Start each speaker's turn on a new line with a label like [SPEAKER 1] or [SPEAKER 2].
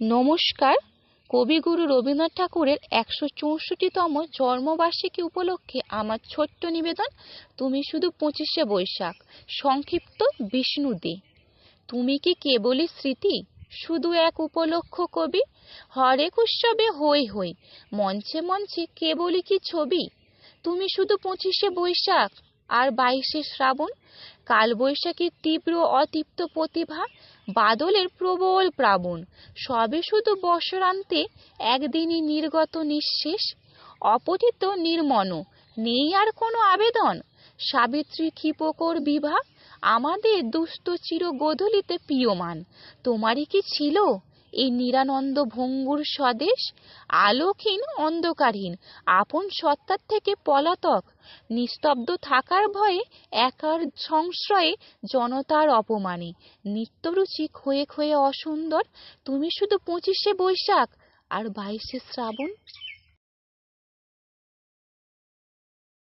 [SPEAKER 1] নমস্কার। কবিগুরু রবীন্দ্রনাথ ঠাকুরের একশো চৌষট্টিতম জন্মবার্ষিকী উপলক্ষে আমার ছোট্ট নিবেদন, তুমি শুধু পঁচিশে বৈশাখ, সংক্ষিপ্ত বিষ্ণু দে। তুমি কি কেবলই স্মৃতি? শুধু এক উপলক্ষ কবি? হরেক উৎসবে হই হই মঞ্চে মঞ্চে কেবলই কি ছবি? তুমি শুধু পঁচিশে বৈশাখ, আর বাইশে শ্রাবণ কালবৈশাখীর তীব্র অতৃপ্ত প্রতিভা, বাদলের প্রবল প্লাবন। সবে শুধু বর্ষান্তে একদিনই নির্গত নিঃশেষ, অপতিত নির্মণ নেই আর কোনো আবেদন। সাবিত্রী ক্ষিপকর বিভা, আমাদের দুস্থ চির গধূলিতে প্রিয়মান। তোমারই কি ছিল? এই নিরানন্দ ভঙ্গুর স্বদেশ আলোকহীন, অন্ধকারহীন, আপন সত্তার থেকে পলাতক, নিস্তব্ধ থাকার ভয়ে একার সংশ্রয়ে জনতার অপমানে। নিত্যরুচি ক্ষয়ে ক্ষয়ে অসুন্দর, তুমি শুধু পঁচিশে বৈশাখ আর বাইশে শ্রাবণ?